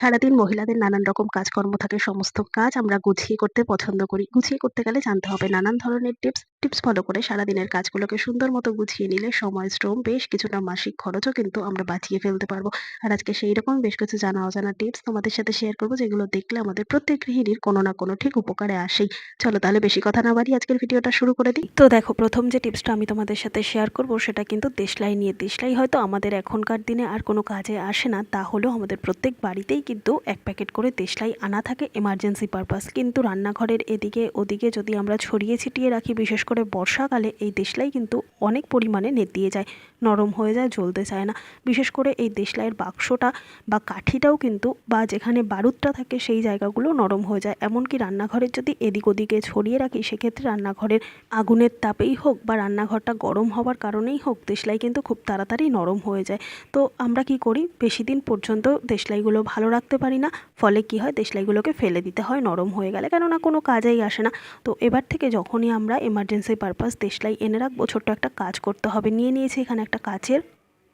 সারাদিন মহিলাদের নানান রকম কাজকর্ম থাকে, সমস্ত কাজ আমরা গুছিয়ে করতে পছন্দ করি। গুছিয়ে করতে গেলে জানতে হবে নানান ধরনের টিপস টিপস ফলো করে সারাদিনের কাজগুলোকে সুন্দর মতো গুছিয়ে নিলে সময়, শ্রম বেশ কিছুটা মাসিক খরচও কিন্তু আমরা বাঁচিয়ে ফেলতে পারব। আর আজকে সেই রকম বেশ কিছু জানা অজানা টিপস তোমাদের সাথে শেয়ার করব, যেগুলো দেখলে আমাদের প্রত্যেক গৃহিণীর কোনো না কোনো ঠিক উপকারে আসেই। চলো তাহলে বেশি কথা না বাড়ি আজকের ভিডিওটা শুরু করে দিই। তো দেখো, প্রথম যে টিপসটা আমি তোমাদের সাথে শেয়ার করব, সেটা কিন্তু দেশলাই নিয়ে, দেশলাই হয়তো আমাদের এখনকার দিনে আর কোনো কাজে আসে না, তা হলেও আমাদের প্রত্যেক বাড়িতেই কিন্তু এক প্যাকেট করে দেশলাই আনা থাকে এমার্জেন্সি পারপাস কিন্তু রান্নাঘরের এদিকে ওদিকে যদি আমরা ছড়িয়ে ছিটিয়ে রাখি, বিশেষ করে বর্ষাকালে এই দেশলাই কিন্তু অনেক পরিমাণে নেতিয়ে যায়, নরম হয়ে যায়, জ্বলতে চায় না। বিশেষ করে এই দেশলাইয়ের বাক্সটা বা কাঠিটাও কিন্তু বা যেখানে বারুদটা থাকে সেই জায়গাগুলো নরম হয়ে যায়। এমনকি রান্নাঘরের যদি এদিক ওদিকে ছড়িয়ে রাখি, সেক্ষেত্রে রান্নাঘরের আগুনের তাপেই হোক বা রান্নাঘরটা গরম হওয়ার কারণেই হোক দেশলাই কিন্তু খুব তাড়াতাড়ি নরম হয়ে যায়। তো আমরা কি করি? বেশি দিন পর্যন্ত দেশলাইগুলো ভালো রাখতে পারি না। ফলে কি হয়? দেশলাইগুলোকে ফেলে দিতে হয়, নরম হয়ে গেলে। কেননা কোনো কাজেই আসে না। তো এবার থেকে যখনই আমরা এমার্জেন্সি পারপাস দেশলাই এনে রাখব, ছোট্ট একটা কাজ করতে হবে। নিয়ে নিয়েছি এখানে একটা কাচের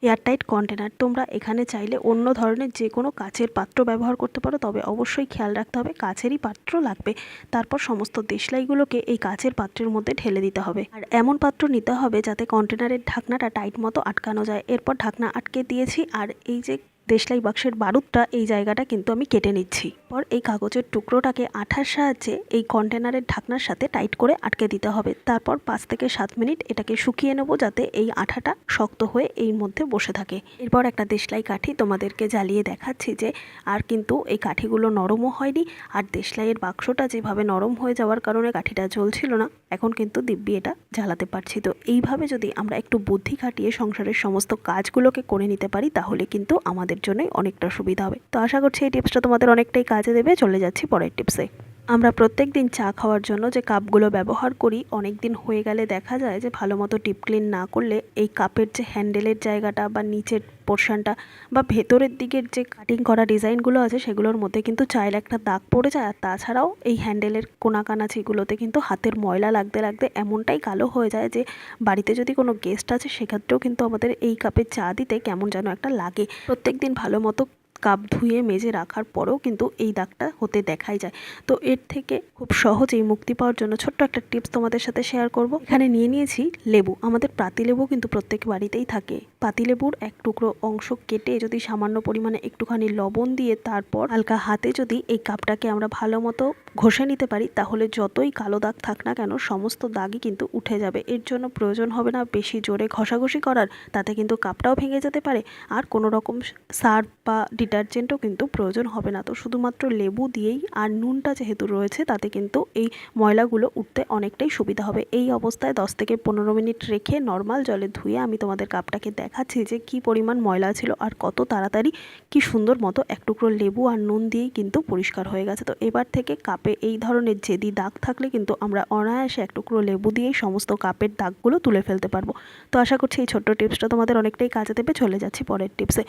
এয়ারটাইট কন্টেনার তোমরা এখানে চাইলে অন্য ধরনের যে কোনো কাচের পাত্র ব্যবহার করতে পারো। তবে অবশ্যই খেয়াল রাখতে হবে, কাচেরই পাত্র লাগবে। তারপর সমস্ত দেশলাইগুলোকে এই কাচের পাত্রের মধ্যে ঢেলে দিতে হবে। আর এমন পাত্র নিতে হবে যাতে কন্টেনারের ঢাকনাটা টাইট মতো আটকানো যায়। এরপর ঢাকনা আটকে দিয়েছি। আর এই যে দেশলাই বাক্সের বারুদটা এই জায়গাটা কিন্তু আমি কেটে নিচ্ছি। পর এই কাগজের টুকরোটাকে আঠার সাহায্যে এই কন্টেনারের ঢাকনার সাথে টাইট করে আটকে দিতে হবে। তারপর পাঁচ থেকে সাত মিনিট এটাকে শুকিয়ে নেব যাতে এই আঠাটা শক্ত হয়ে এই মধ্যে বসে থাকে। এরপর একটা দেশলাই কাঠি তোমাদেরকে জ্বালিয়ে দেখাচ্ছি যে আর কিন্তু এই কাঠিগুলো নরমও হয়নি আর দেশলাইয়ের বাক্সটা যেভাবে নরম হয়ে যাওয়ার কারণে কাঠিটা জ্বলছিল না, এখন কিন্তু দিব্যি এটা জ্বালাতে পারছি। তো এইভাবে যদি আমরা একটু বুদ্ধি খাটিয়ে সংসারের সমস্ত কাজগুলোকে করে নিতে পারি তাহলে কিন্তু আমাদের জন্যই অনেকটা সুবিধা হবে। তো আশা করছি এই টিপসটা তোমাদের অনেকটাই কাজে দেবে, চলে যাচ্ছি পরের টিপসে। আমরা প্রত্যেক দিন চা খাওয়ার জন্য যে কাপগুলো ব্যবহার করি অনেক দিন হয়ে গেলে দেখা যায় যে ভালো মতো টিপ ক্লিন না করলে এই কাপের যে হ্যান্ডেলের জায়গাটা বা নিচের পোর্শনটা বা ভেতরের দিকের যে কাটিং করা ডিজাইনগুলো আছে, সেগুলোর মধ্যে কিন্তু চায়ের একটা দাগ পড়ে যায়। আর তাছাড়াও এই হ্যান্ডেলের কোনাকানাচিগুলোতে কিন্তু হাতের ময়লা লাগতে লাগতে এমনটাই কালো হয়ে যায় যে বাড়িতে যদি কোনো গেস্ট আছে, সেক্ষেত্রেও কিন্তু আমাদের এই কাপে চা দিতে কেমন যেন একটা লাগে। প্রত্যেক দিন ভালো মতো কাপ ধুয়ে মেজে রাখার পরেও কিন্তু এই দাগটা হতে দেখাই যায়। তো এর থেকে খুব সহজেই মুক্তি পাওয়ার জন্য ছোট্ট একটা টিপস তোমাদের সাথে শেয়ার করব। এখানে নিয়ে নিয়েছি লেবু। আমাদের প্রাতি লেবু কিন্তু প্রত্যেক বাড়িতেই থাকে। পাতিলেবুর এক টুকরো অংশ কেটে যদি সামান্য পরিমাণে একটুখানি লবণ দিয়ে তারপর হালকা হাতে যদি এই কাপটাকে আমরা ভালো মতো ঘষে নিতে পারি, তাহলে যতই কালো দাগ থাক না কেন সমস্ত দাগই কিন্তু উঠে যাবে। এর জন্য প্রয়োজন হবে না বেশি জোরে ঘষাঘষি করার, তাতে কিন্তু কাপটাও ভেঙে যেতে পারে। আর কোনো রকম সার্ফ বা ডিটারজেন্টও কিন্তু প্রয়োজন হবে না। তো শুধুমাত্র লেবু দিয়েই আর নুনটা যেহেতু রয়েছে, তাতে কিন্তু এই ময়লাগুলো উঠতে অনেকটাই সুবিধা হবে। এই অবস্থায় দশ থেকে পনেরো মিনিট রেখে নর্মাল জলে ধুয়ে আমি তোমাদের কাপটাকে দেখাচ্ছি যে কি পরিমাণ ময়লা ছিল আর কত তাড়াতাড়ি কি সুন্দর মতো এক টুকরো লেবু আর নুন দিয়েই কিন্তু পরিষ্কার হয়ে গেছে। তো এবার থেকে কাপে এই ধরনের জেদি দাগ থাকলে কিন্তু আমরা অনায়াসে এক টুকরো লেবু দিয়েই সমস্ত কাপের দাগগুলো তুলে ফেলতে পারব। তো আশা করছি এই ছোট্ট টিপসটা তোমাদের অনেকটাই কাজে দেবে। চলে যাচ্ছি পরের টিপসে।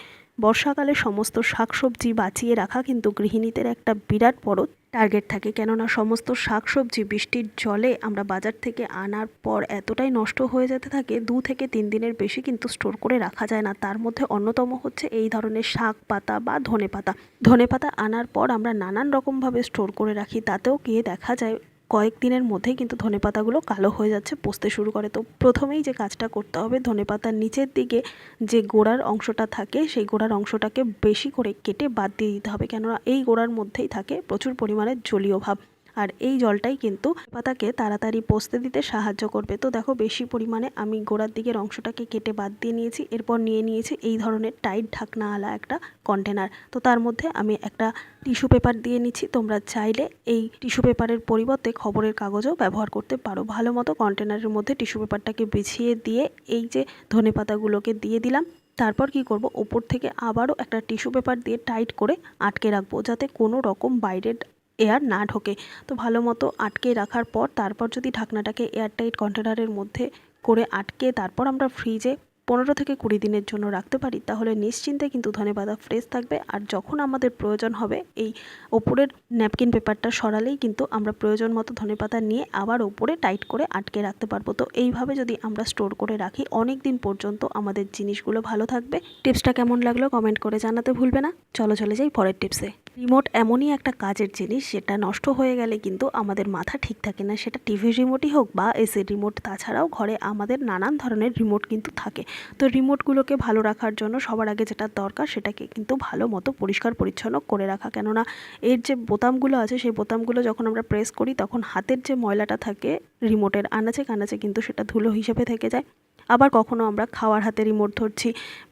বর্ষাকালে সমস্ত শাকসবজি বাঁচিয়ে রাখা কিন্তু গৃহিণীদের একটা বিরাট বড় টার্গেট থাকে। কেননা সমস্ত শাকসবজি বৃষ্টির জলে আমরা বাজার থেকে আনার পর এতটাই নষ্ট হয়ে যেতে থাকে, দু থেকে তিন দিনের বেশি কিন্তু স্টোর করে রাখা যায় না। তার মধ্যে অন্যতম হচ্ছে এই ধরনের শাক পাতা বা ধনে পাতা ধনে পাতা আনার পর আমরা নানান রকমভাবে স্টোর করে রাখি। তাতেও গিয়ে দেখা যায় কয়েকদিনের মধ্যেই কিন্তু ধনে পাতাগুলো কালো হয়ে যাচ্ছে পচতে শুরু করে। তো প্রথমেই যে কাজটা করতে হবে, ধনে পাতার নিচের দিকে যে গোড়ার অংশটা থাকে, সেই গোড়ার অংশটাকে বেশি করে কেটে বাদ দিয়ে দিতে হবে। কেননা এই গোড়ার মধ্যেই থাকে প্রচুর পরিমাণে জলীয় ভাব। আর এই জলটাই কিন্তু পাতাকে তাড়াতাড়ি পচতে দিতে সাহায্য করবে। তো দেখো বেশি পরিমাণে আমি গোড়ার দিকের অংশটাকে কেটে বাদ দিয়ে নিয়েছি, এরপর নিয়ে নিয়েছি এই ধরনের টাইট ঢাকনাওয়ালা একটা কন্টেনার তো তার মধ্যে আমি একটা টিস্যু পেপার দিয়ে নিচ্ছি, তোমরা চাইলে এই টিস্যু পেপারের পরিবর্তে খবরের কাগজও ব্যবহার করতে পারো। ভালো মতো কন্টেনারের মধ্যে টিস্যু পেপারটাকে বিছিয়ে দিয়ে এই যে ধনে পাতাগুলোকে দিয়ে দিলাম। তারপর কি করব? ওপর থেকে আবারও একটা টিস্যু পেপার দিয়ে টাইট করে আটকে রাখব, যাতে কোনো রকম বাইরের এয়ার না ঢোকে। তো ভালো মতো আটকে রাখার পর, তারপর যদি ঢাকনাটাকে এয়ারটাইট কন্টেনারের মধ্যে করে আটকে তারপর আমরা ফ্রিজে পনেরো থেকে কুড়ি দিনের জন্য রাখতে পারি, তাহলে নিশ্চিন্তে কিন্তু ধনে ধনেপাতা ফ্রেশ থাকবে। আর যখন আমাদের প্রয়োজন হবে, এই ওপরের ন্যাপকিন পেপারটা সরালেই কিন্তু আমরা প্রয়োজন মতো ধনেপাতা নিয়ে আবার ওপরে টাইট করে আটকে রাখতে পারব। তো এইভাবে যদি আমরা স্টোর করে রাখি অনেক দিন পর্যন্ত আমাদের জিনিসগুলো ভালো থাকবে। টিপসটা কেমন লাগল কমেন্ট করে জানাতে ভুলবে না। চলো চলে যাই পরের টিপসে রিমোট এমনই একটা কাজের জিনিস, সেটা নষ্ট হয়ে গেলে কিন্তু আমাদের মাথা ঠিক থাকে না। সেটা টিভির রিমোটই হোক বা এসির রিমোট তাছাড়াও ঘরে আমাদের নানান ধরনের রিমোট কিন্তু থাকে। তো রিমোটগুলোকে ভালো রাখার জন্য সবার আগে যেটা দরকার, সেটাকে কিন্তু ভালো মতো পরিষ্কার, পরিচ্ছন্ন করে রাখা। কেননা এর যে বোতামগুলো আছে, সেই বোতামগুলো যখন আমরা প্রেস করি, তখন হাতের যে ময়লাটা থাকে রিমোটের আনাচে কানাচে কিন্তু সেটা ধুলো হিসেবে থেকে যায়। আবার কখনো আমরা খাওয়ার হাতে রিমোট ধরছি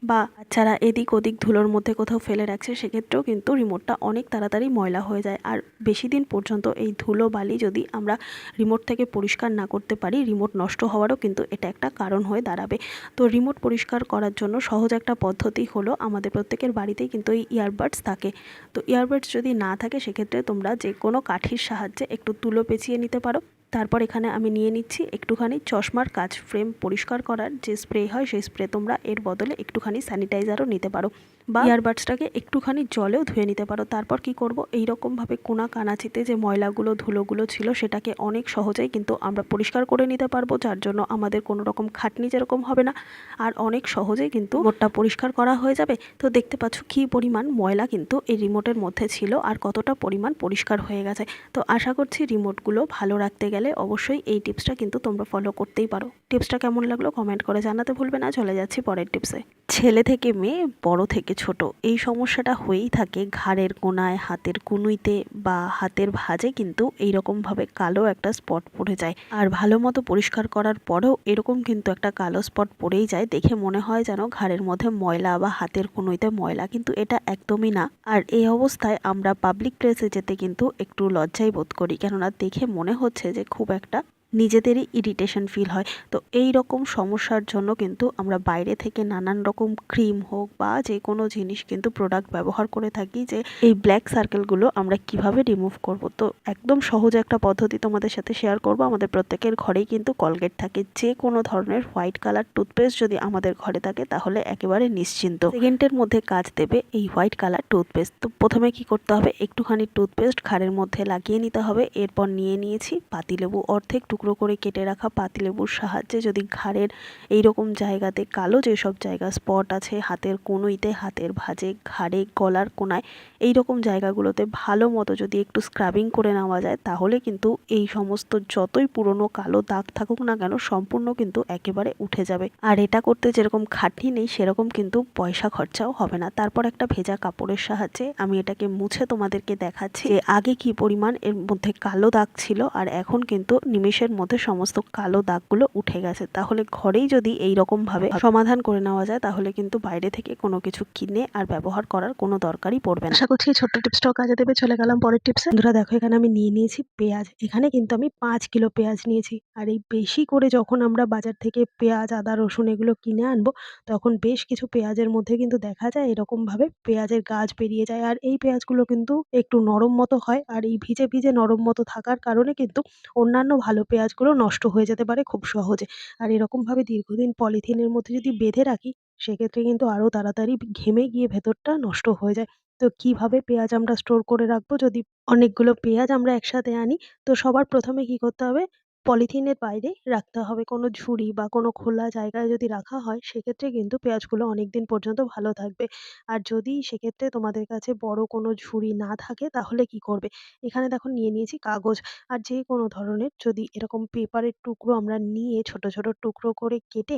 বা বাচ্চারা এদিক ওদিক ধুলোর মধ্যে কোথাও ফেলে রাখছে, সেক্ষেত্রেও কিন্তু রিমোটটা অনেক তাড়াতাড়ি ময়লা হয়ে যায়। আর বেশি দিন পর্যন্ত এই ধুলো বালি যদি আমরা রিমোট থেকে পরিষ্কার না করতে পারি রিমোট নষ্ট হওয়ারও কিন্তু এটা একটা কারণ হয়ে দাঁড়াবে। তো রিমোট পরিষ্কার করার জন্য সহজ একটা পদ্ধতি হলো আমাদের প্রত্যেকের বাড়িতেই কিন্তু এই ইয়ারবাডস থাকে। তো ইয়ারবাডস যদি না থাকে, সেক্ষেত্রে তোমরা যে কোনো কাঠির সাহায্যে একটু তুলো পেঁচিয়ে নিতে পারো। তারপর এখানে আমি নিয়ে নিচ্ছি একটুখানি চশমার কাজ ফ্রেম পরিষ্কার করার যে স্প্রে হয় সেই স্প্রে তোমরা এর বদলে একটুখানি স্যানিটাইজারও নিতে পারো। বা ইয়ারবাডসটাকে একটুখানি জলেও ধুয়ে নিতে পারো। তারপর কি করব? এই রকমভাবে কোনা কানাচিতে যে ময়লাগুলো, ধুলোগুলো ছিল, সেটাকে অনেক সহজেই কিন্তু আমরা পরিষ্কার করে নিতে পারব, যার জন্য আমাদের কোনো রকম খাটনি যেরকম হবে না। আর অনেক সহজেই কিন্তু রিমোটটা পরিষ্কার করা হয়ে যাবে। তো দেখতে পাচ্ছ কী পরিমাণ ময়লা কিন্তু এই রিমোটের মধ্যে ছিল আর কতটা পরিমাণ পরিষ্কার হয়ে গেছে। তো আশা করছি রিমোটগুলো ভালো রাখতে গেলে অবশ্যই এই টিপসটা কিন্তু তোমরা ফলো করতেই পারো। টিপসটা কেমন লাগল? কমেন্ট করে জানাতে ভুলবে না। চলে যাচ্ছি পরের টিপসে ছেলে থেকে মেয়ে, বড় থেকে ছোট। এই সমস্যাটা হয়েই থাকে ঘাড়ের কোনায়, হাতের কুনুইতে বা হাতের ভাঁজে কিন্তু এইরকমভাবে কালো একটা স্পট পড়ে যায়। আর ভালো মতো পরিষ্কার করার পরেও এরকম কিন্তু একটা কালো স্পট পড়েই যায়। দেখে মনে হয় যেন ঘাড়ের মধ্যে ময়লা বা হাতের কুনুইতে ময়লা, কিন্তু এটা একদমই না। আর এই অবস্থায় আমরা পাবলিক প্লেসে যেতে কিন্তু একটু লজ্জাই বোধ করি। কেননা দেখে মনে হচ্ছে যে খুব একটা নিজেদেরই ইরিটেশন ফিল হয়। তো এই রকম সমস্যার জন্য কিন্তু আমরা বাইরে থেকে নানান রকম ক্রিম হোক বা যে কোনো জিনিস কিন্তু প্রোডাক্ট ব্যবহার করে থাকি যে এই ব্ল্যাক সার্কেলগুলো আমরা কীভাবে রিমুভ করব। তো একদম সহজ একটা পদ্ধতি তোমাদের সাথে শেয়ার করব। আমাদের প্রত্যেকের ঘরেই কিন্তু কলগেট থাকে। যে কোনো ধরনের হোয়াইট কালার টুথপেস্ট যদি আমাদের ঘরে থাকে তাহলে একেবারে নিশ্চিন্ত। সেকেন্ডের মধ্যে কাজ দেবে এই হোয়াইট কালার টুথপেস্ট তো প্রথমে কি করতে হবে? একটুখানি টুথপেস্ট ঘাড়ের মধ্যে লাগিয়ে নিতে হবে। এরপর নিয়ে নিয়েছি পাতিলেবু অর্ধেক টুকরো করে কেটে রাখা পাতিলেবুর সাহায্যে যদি ঘাড়ের এই রকম জায়গাতে কালো যেসব জায়গা স্পট আছে, হাতের কনুইতে হাতের ভাঁজে, ঘাড়ে, গলার কোনায় এই রকম জায়গাগুলোতে ভালো মতো যদি একটু স্ক্রাবিং করে নেওয়া যায়, তাহলে কিন্তু এই সমস্ত যতই পুরনো কালো দাগ থাকুক না কেন, সম্পূর্ণ কিন্তু একেবারে উঠে যাবে। আর এটা করতে যেরকম খাটনি নেই, সেরকম কিন্তু পয়সা খরচাও হবে না। তারপর একটা ভেজা কাপড়ের সাহায্যে আমি এটাকে মুছে তোমাদেরকে দেখাচ্ছি যে আগে কি পরিমাণ এর মধ্যে কালো দাগ ছিল, আর এখন কিন্তু নিমেষের মধ্যে সমস্ত কালো দাগগুলো উঠে গেছে। তাহলে ঘরেই যদি এই ভাবে সমাধান করে নেওয়া যায় তাহলে কিন্তু বাইরে থেকে কোনো কিছু কিনে আর ব্যবহার করার কোনো দরকারই পড়বে না। আশা করছি এই ছোট্ট টিপসটাও কাজে দেবে। চলে গেলাম পরের টিপসে। বন্ধুরা দেখো এখানে আমি নিয়ে নিয়েছি পেঁয়াজ। এখানে কিন্তু আমি পাঁচ কিলো পেঁয়াজ নিয়েছি। আর এই বেশি করে যখন আমরা বাজার থেকে পেঁয়াজ আদা রসুন এগুলো কিনে আনব তখন বেশ কিছু পেঁয়াজের মধ্যে কিন্তু দেখা যায় এরকমভাবে পেঁয়াজের গাছ বেরিয়ে যায়। আর এই পেঁয়াজগুলো কিন্তু একটু নরম মতো হয়। আর এই ভিজে ভিজে নরম মতো থাকার কারণে কিন্তু অন্যান্য ভালো পেঁয়াজগুলো নষ্ট হয়ে যেতে পারে খুব সহজে। আর এরকমভাবে দীর্ঘদিন পলিথিনের মধ্যে যদি বেঁধে রাখি, সেক্ষেত্রে কিন্তু আরও তাড়াতাড়ি ঘেমে গিয়ে ভেতরটা নষ্ট হয়ে যায়। তো কীভাবে পেঁয়াজ আমরা স্টোর করে রাখব? যদি অনেকগুলো পেঁয়াজ আমরা একসাথে আনি, তো সবার প্রথমে কি করতে হবে? পলিথিনের বাইরে রাখতে হবে। কোনো ঝুড়ি বা কোনো খোলা জায়গায় যদি রাখা হয়, সেক্ষেত্রে কিন্তু পেঁয়াজগুলো অনেক দিন পর্যন্ত ভালো থাকবে। আর যদি সেক্ষেত্রে তোমাদের কাছে বড় কোনো ঝুড়ি না থাকে, তাহলে কি করবে? এখানে দেখো নিয়ে নিয়েছি কাগজ। আর যে কোনো ধরনের যদি এরকম পেপারের টুকরো আমরা নিয়ে ছোট ছোট টুকরো করে কেটে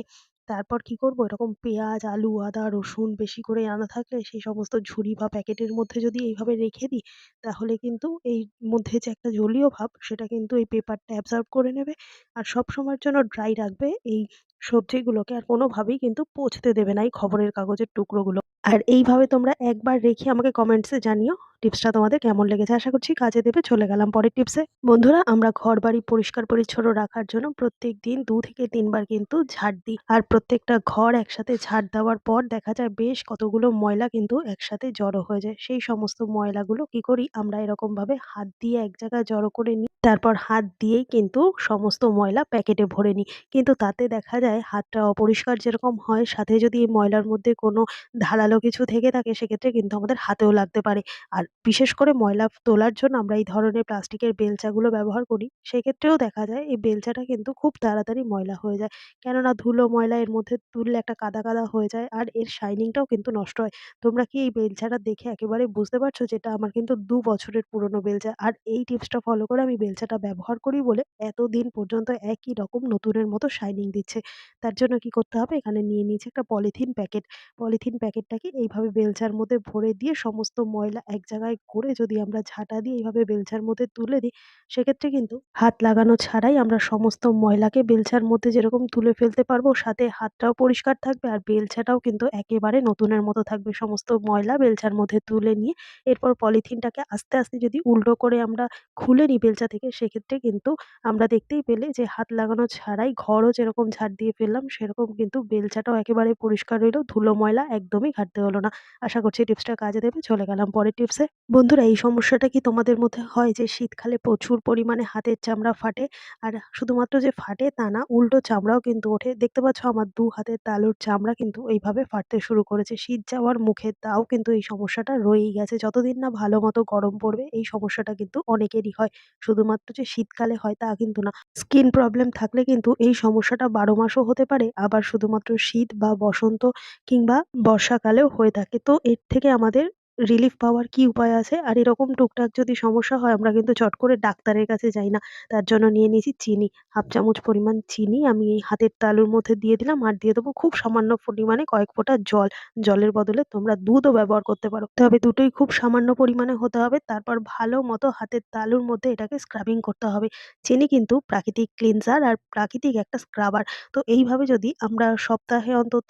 তারপর কি করব? এরকম পেঁয়াজ, আলু, আদা, রসুন বেশি করে আনা থাকলে সেই সমস্ত ঝুড়ি বা প্যাকেটের মধ্যে যদি এইভাবে রেখে দিই, তাহলে কিন্তু এই মধ্যে যে একটা জলীয় ভাব, সেটা কিন্তু এই পেপারটা অ্যাবজর্ব করে নেবে। আর সব সময়ের জন্য ড্রাই রাখবে এই সবজিগুলোকে আর কোনোভাবেই কিন্তু পচতে দেবে না এই খবরের কাগজের টুকরোগুলো। আর এইভাবে তোমরা একবার রেখে আমাকে কমেন্টসে জানিও টিপসটা তোমাদের কেমন লেগেছে। আশা করছি কাজে দেবে, চলে গেলাম পরের টিপসে। বন্ধুরা, আমরা ঘর বাড়ি পরিষ্কার পরিচ্ছন্ন রাখার জন্য প্রত্যেক দিন দু থেকে তিনবার কিন্তু ঝাড় দিই। আর প্রত্যেকটা ঘর একসাথে ঝাড় দেওয়ার পর দেখা যায় বেশ কতগুলো ময়লা কিন্তু একসাথে জড়ো হয়ে যায়। সেই সমস্ত ময়লাগুলো কি করি, আমরা এরকম ভাবে হাত দিয়ে এক জায়গায় জড়ো করে নিই। তারপর হাত দিয়েই কিন্তু সমস্ত ময়লা প্যাকেটে ভরে নিই। কিন্তু তাতে দেখা যায় হাতটা অপরিষ্কার যেরকম হয় সাথে যদি এই ময়লার মধ্যে কোনো ধারালো কিছু থেকে থাকে সেক্ষেত্রে কিন্তু আমাদের হাতেও লাগতে পারে আর বিশেষ করে ময়লা তোলার জন্য আমরা এই ধরনের প্লাস্টিকের বেলচাগুলো ব্যবহার করি। সেক্ষেত্রেও দেখা যায় এই বেলচাটা কিন্তু খুব তাড়াতাড়ি ময়লা হয়ে যায়। কেননা ধুলো ময়লা এর মধ্যে তুললে একটা কাদা, কাদা হয়ে যায় আর এর শাইনিংটাও কিন্তু নষ্ট হয়। তোমরা কি এই বেলচাটা দেখে একেবারে বুঝতে পারছ যে এটা আমার কিন্তু দু বছরের পুরনো বেলচা। আর এই টিপসটা ফলো করে আমি বেলচাটা ব্যবহার করি বলে এতদিন পর্যন্ত একই রকম নতুনের মতো শাইনিং দিচ্ছে। তার জন্য কি করতে হবে এখানে নিয়ে নিয়েছি একটা পলিথিন প্যাকেট। পলিথিন প্যাকেটটাকে এইভাবে বেলচার মধ্যে ভরে দিয়ে সমস্ত ময়লা এক জায়গায় করে যদি আমরা ঝাঁটা দিয়ে এইভাবে বেলচার মধ্যে তুলে দিই, সেক্ষেত্রে কিন্তু হাত লাগানো ছাড়াই আমরা সমস্ত ময়লাকে বেলচার মধ্যে যেরকম তুলে ফেলতে পারব, সাথে হাতটাও পরিষ্কার থাকবে আর বেলচাটাও কিন্তু একেবারে নতুনের মতো থাকবে। সমস্ত ময়লা বেলচার মধ্যে তুলে নিয়ে এরপর পলিথিনটাকে আস্তে, আস্তে যদি উল্টো করে আমরা খুলে নিই বেলচা থেকে সেক্ষেত্রে কিন্তু আমরা দেখতেই পেলে যে হাত লাগানো ছাড়াই ঘরও যেরকম ঝাড় দিয়ে ফেললাম, সেরকম কিন্তু বেলচাটাও একেবারে পরিষ্কার রইল। ধুলো ময়লা একদমই ঘাঁটতে হলো না। আশা করছি টিপসটা কাজে দেবে। চলে গেলাম পরের টিপসে। বন্ধুরা, এই সমস্যাটা কি তোমাদের মধ্যে হয় যে শীতকালে প্রচুর পরিমাণে হাতের চামড়া ফাটে? আর শুধুমাত্র যে ফাটে তা না, উল্টো চামড়াও কিন্তু ওঠে। দেখতে পাচ্ছ আমার দু হাতের তালুর চামড়া কিন্তু এইভাবে ফাটতে শুরু করেছে। শীত যাওয়ার মুখে তাও কিন্তু এই সমস্যাটা রয়েই গেছে। যতদিন না ভালো মতো গরম পড়বে, এই সমস্যাটা কিন্তু অনেকেরই হয়। শুধুমাত্র যে শীতকালে হয় তা কিন্তু না। স্কিন প্রবলেম থাকলে কিন্তু এই সমস্যাটা ১২ মাসও হতে পারে। আবার শুধুমাত্র শীত বা বসন্ত কিংবা বর্ষাকালেও হয়ে থাকে। তো এর থেকে আমাদের রিলিফ পাওয়ার কি উপায় আছে? আর এরকম টুকটাক যদি সমস্যা হয়, আমরা কিন্তু চট করে ডাক্তারের কাছে যাই না। তার জন্য নিয়ে নিয়েছি চিনি। ১/২ চামচ পরিমাণ চিনি আমি এই হাতের তালুর মধ্যে দিয়ে দিলাম আর দিয়ে দেবো খুব সামান্য পরিমাণে কয়েক ফোঁটা জল। জলের বদলে তোমরা দুধও ব্যবহার করতে পারো। তবে দুটোই খুব সামান্য পরিমাণে হতে হবে। তারপর ভালো মতো হাতের তালুর মধ্যে এটাকে স্ক্রাবিং করতে হবে। চিনি কিন্তু প্রাকৃতিক ক্লিনজার আর প্রাকৃতিক একটা স্ক্রাবার। তো এইভাবে যদি আমরা সপ্তাহে অন্তত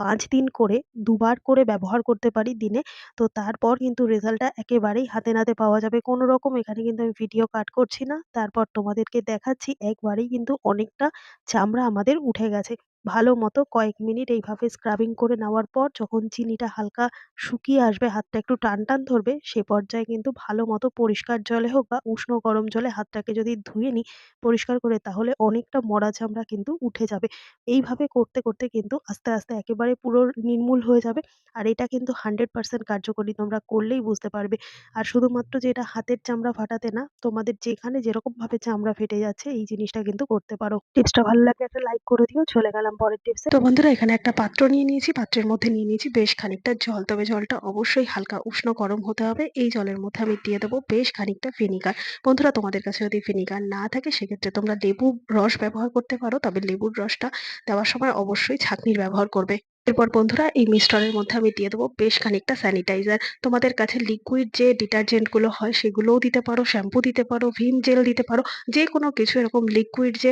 ৫ দিন করে দুবার করে ব্যবহার করতে পারি দিনে, তো তারপর কিন্তু রেজাল্টটা একেবারেই হাতে নাতে পাওয়া যাবে। কোনো রকম এখানে কিন্তু আমি ভিডিও কাট করছি না। তারপর তোমাদেরকে দেখাচ্ছি একবারেই কিন্তু অনেকটা চামড়া আমাদের উঠে গেছে। ভালো মতো কয়েক মিনিট এইভাবে স্ক্রাবিং করে নেওয়ার পর যখন চিনিটা হালকা শুকিয়ে আসবে, হাতটা একটু টান, টান ধরবে, সে পর্যায়ে কিন্তু ভালো মতো পরিষ্কার জলে হোক বা উষ্ণ গরম জলে হাতটাকে যদি ধুয়ে নিই পরিষ্কার করে তাহলে অনেকটা মরা চামড়া কিন্তু উঠে যাবে। এইভাবে করতে, করতে কিন্তু আস্তে, আস্তে একেবারে পুরো নির্মূল হয়ে যাবে। আর এটা কিন্তু 100% কার্যকরী তোমরা করলেই বুঝতে পারবে। আর শুধুমাত্র যে এটা হাতের চামড়া ফাটাতে না, তোমাদের যেখানে যেরকমভাবে চামড়া ফেটে যাচ্ছে এই জিনিসটা কিন্তু করতে পারো। টিপসটা ভালো লাগলে একটা লাইক করে দিও। চলে গেলাম পরের টিপসে। তো বন্ধুরা, এখানে একটা পাত্র নিয়ে নিয়েছি। পাত্রের মধ্যে নিয়ে নিয়েছি বেশ খানিকটা জল। তবে জলটা অবশ্যই হালকা উষ্ণ গরম হতে হবে। এই জলের মধ্যে আমি দিয়ে দেবো বেশ খানিকটা ভিনিগার। বন্ধুরা, তোমাদের কাছে যদি ভিনিগার না থাকে, সেক্ষেত্রে তোমরা লেবুর রস ব্যবহার করতে পারো। তবে লেবুর রসটা দেওয়ার সময় অবশ্যই ছাঁকনির ব্যবহার করবে। এরপর বন্ধুরা এই মিশ্রণের মধ্যে আমি দিয়ে দেবো বেশ খানিকটা স্যানিটাইজার। তোমাদের কাছে লিকুইড যে ডিটারজেন্টগুলো হয় সেগুলোও দিতে পারো, শ্যাম্পু দিতে পারো, ভিম জেল দিতে পারো। যেকোনো কিছু এরকম লিকুইড যে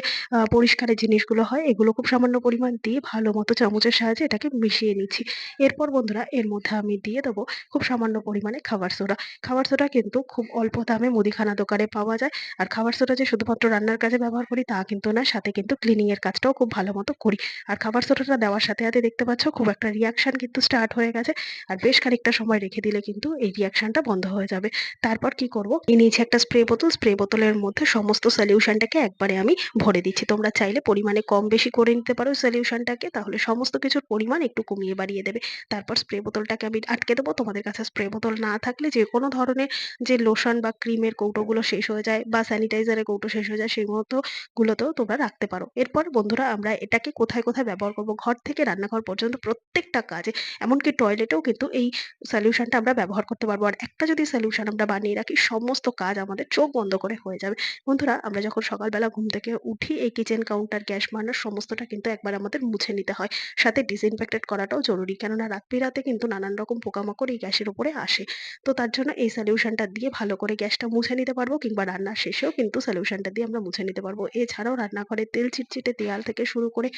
পরিষ্কারের জিনিসগুলো হয় এগুলো খুব সামান্য পরিমাণ দিয়ে ভালো মতো চামচের সাহায্যে এটাকে মিশিয়ে নিচ্ছি। এরপর বন্ধুরা এর মধ্যে আমি দিয়ে দেবো খুব সামান্য পরিমাণে খাবার সোডা। খাবার সোডা কিন্তু খুব অল্প দামে মুদিখানা দোকানে পাওয়া যায়। আর খাবার সোডা যে শুধুমাত্র রান্নার কাজে ব্যবহার করি তা কিন্তু না। সাথে কিন্তু ক্লিনিং এর কাজটাও খুব ভালো মতো করি। আর খাবার সোডাটা দেওয়ার সাথে, সাথে দেখতে পাচ্ছ খুব একটা রিঅ্যাকশন কিন্তু স্টার্ট হয়ে গেছে। আর বেশ খানিকটা সময় রেখে দিলে কিন্তু এই রিঅ্যাকশনটা বন্ধ হয়ে যাবে। তারপর কি করব? নিয়ে নিয়েছি একটা স্প্রে বোতল। স্প্রে বোতলের মধ্যে সমস্ত সলিউশনটাকে একবারে আমি ভরে দিচ্ছি। তোমরা চাইলে পরিমাণে কম বেশি করে নিতে পারো সলিউশনটাকে। তাহলে সমস্ত কিছুর পরিমাণ একটু কমিয়ে বাড়িয়ে দেবে। তারপর স্প্রে বোতলটাকে আমি আটকে দেবো। তোমাদের কাছে স্প্রে বোতল না থাকলে যেকোনো ধরনের যে লোশন বা ক্রিমের কৌটোগুলো শেষ হয়ে যায় বা স্যানিটাইজারের কৌটো শেষ হয়ে যায় সেই মতো গুলোতেও তোমরা রাখতে পারো। এরপর বন্ধুরা আমরা এটাকে কোথায়, কোথায় ব্যবহার করব? ঘর থেকে রান্নাঘর পর্যন্ত প্রত্যেকটা কাজে এমনকি টয়লেটেও কিন্তু এই সলিউশনটা আমরা ব্যবহার করতে পারব। আর একটা যদি সলিউশন আমরা বানিয়ে রাখি সমস্ত কাজ আমাদের চোখ বন্ধ করে হয়ে যাবে। বন্ধুরা আমরা যখন সকালবেলা ঘুম থেকে উঠি এই কিচেন কাউন্টার, গ্যাস বার্নার সমস্তটা কিন্তু একবার আমাদের মুছে নিতে হয়। সাথে ডিসইনফেক্টেড করাটাও জরুরি। কেননা রাত-বিরাতে কিন্তু নানান রকম পোকামাকড় এই গ্যাসের উপরে আসে। তো তার জন্য এই সলিউশনটা দিয়ে ভালো করে গ্যাসটা মুছে নিতে পারব কিংবা রান্নার শেষেও কিন্তু সলিউশনটা দিয়ে আমরা মুছে নিতে পারব। এছাড়াও রান্নাঘরের তেল চিটচিটে দেয়াল থেকে শুরু করে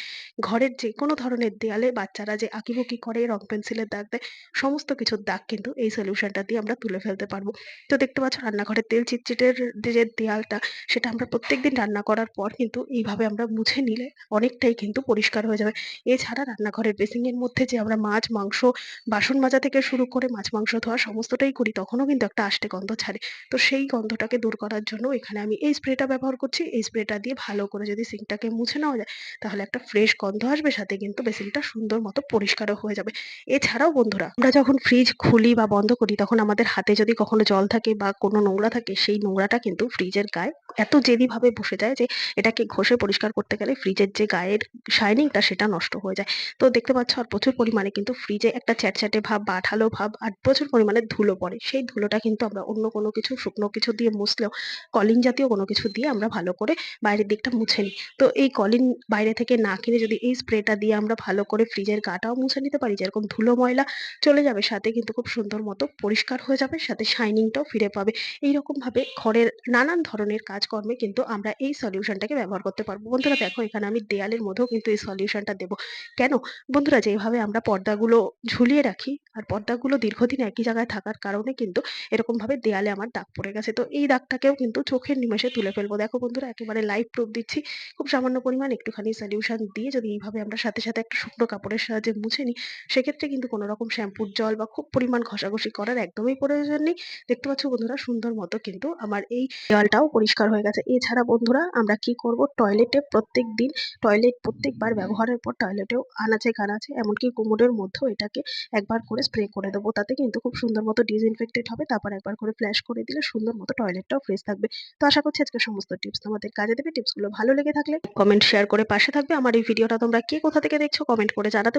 ঘরের যেকোনো ধরনের দেয়ালে বাচ্চারা যে আঁকিবুকি করে রং পেন্সিলের দাগ দেয়, সমস্ত কিছুর দাগ কিন্তু এই সলিউশনটা দিয়ে আমরা তুলে ফেলতে পারব। তো দেখতে পাচ্ছ রান্নাঘরের তেল চিটচিটের যে দেয়ালটা সেটা আমরা প্রত্যেকদিন রান্না করার পর কিন্তু এইভাবে আমরা মুছে নিলে অনেকটাই কিন্তু পরিষ্কার হয়ে যাবে। এছাড়া রান্নাঘরের বেসিনের মধ্যে যে আমরা মাছ, মাংস, বাসন মাজা থেকে শুরু করে মাছ, মাংস ধোয়া সমস্তটাই করি তখনও কিন্তু একটা আষ্টে গন্ধ ছাড়ে। তো সেই গন্ধটাকে দূর করার জন্য এখানে আমি এই স্প্রেটা ব্যবহার করছি। এই স্প্রেটা দিয়ে ভালো করে যদি সিঙ্কটাকে মুছে নেওয়া যায় তাহলে একটা ফ্রেশ গন্ধ আসবে সাথে কিন্তু বেসিনটা সুন্দর মতো পরিষ্কারও হয়ে যাবে। এছাড়াও বন্ধুরা, আমরা যখন ফ্রিজ খুলি বা বন্ধ করি, তখন আমাদের হাতে যদি কখনো জল থাকে বা কোনো নোংরা থাকে, সেই নোংরাটা কিন্তু ফ্রিজের গায়ে এত জেদিভাবে বসে যায় যে, এটাকে ঘষে পরিষ্কার করতে গেলে ফ্রিজের যে গায়ের শাইনিংটা সেটা নষ্ট হয়ে যায়। তো দেখতে পাচ্ছ, আর প্রচুর পরিমাণে কিন্তু ফ্রিজে একটা চ্যাটচ্যাটে ভাব বা আঠালো ভাব, আর প্রচুর পরিমাণে ধুলো পড়ে। সেই ধুলোটা কিন্তু আমরা অন্য কোনো কিছু, শুকনো কিছু দিয়ে মুছলেও কলিন জাতীয় কোনো কিছু দিয়ে আমরা ভালো করে বাইরের দিকটা মুছে নিই। তো এই কলিন বাইরে থেকে না কিনে যদি এই স্প্রেটা দিয়ে আমরা ভালো করে ফ্রিজের গাটাও মুছে নিতে পারি যেরকম ধুলো ময়লা চলে যাবে সাথে কিন্তু খুব সুন্দর মতো পরিষ্কার হয়ে যাবে সাথে শাইনিংটাও ফিরে পাবে। এইরকমভাবে ঘরের নানান ধরনের কাজকর্মে কিন্তু আমরা এই সলিউশনটাকে ব্যবহার করতে পারব। বন্ধুরা দেখো এখানে আমি দেয়ালের মধ্যেও কিন্তু এই সলিউশনটা দেব। কেন? বন্ধুরা যেভাবে আমরা পর্দাগুলো ঝুলিয়ে রাখি আর পর্দাগুলো দীর্ঘদিন একই জায়গায় থাকার কারণে কিন্তু এরকমভাবে দেয়ালে আমার দাগ পড়ে গেছে। তো এই দাগটাকেও কিন্তু চোখের নিমেষে তুলে ফেলব। দেখো বন্ধুরা একেবারে লাইভ প্রুফ দিচ্ছি। খুব সামান্য পরিমাণ একটুখানি সলিউশন দিয়ে যদি এইভাবে আমরা সাথে, সাথে একটা শুকনো কাপড়ের সাহায্যে মুছে নিই, সেক্ষেত্রে কিন্তু কোনো রকম শ্যাম্পুর জল বা খুব পরিমাণ ঘষাঘষি করার একদমই প্রয়োজন নেই। দেখতে পাচ্ছ বন্ধুরা সুন্দর মতো কিন্তু আমার এই দেওয়ালটাও পরিষ্কার হয়ে গেছে। এছাড়া বন্ধুরা আমরা কি করব টয়লেটে প্রত্যেক দিন টয়লেট প্রত্যেকবার ব্যবহারের পর টয়লেটেও আনাচে-কানাচে এমনকি কোমোডের মধ্যেও এটাকে একবার করে স্প্রে করে দেবো। তাতে কিন্তু খুব সুন্দর মতো ডিসইনফেক্টেড হবে। তারপর একবার করে ফ্ল্যাশ করে দিলে সুন্দর মতো টয়লেটটাও ফ্রেশ থাকবে। তো আশা করছি আজকে সমস্ত টিপস তোমাদের কাজে দেবে। টিপসগুলো ভালো লেগে থাকলে কমেন্ট, শেয়ার করে পাশে থাকবে। আমার এই ভিডিওটা তোমরা কে কোথা থেকে দেখছ কমেন্ট করে জানাতে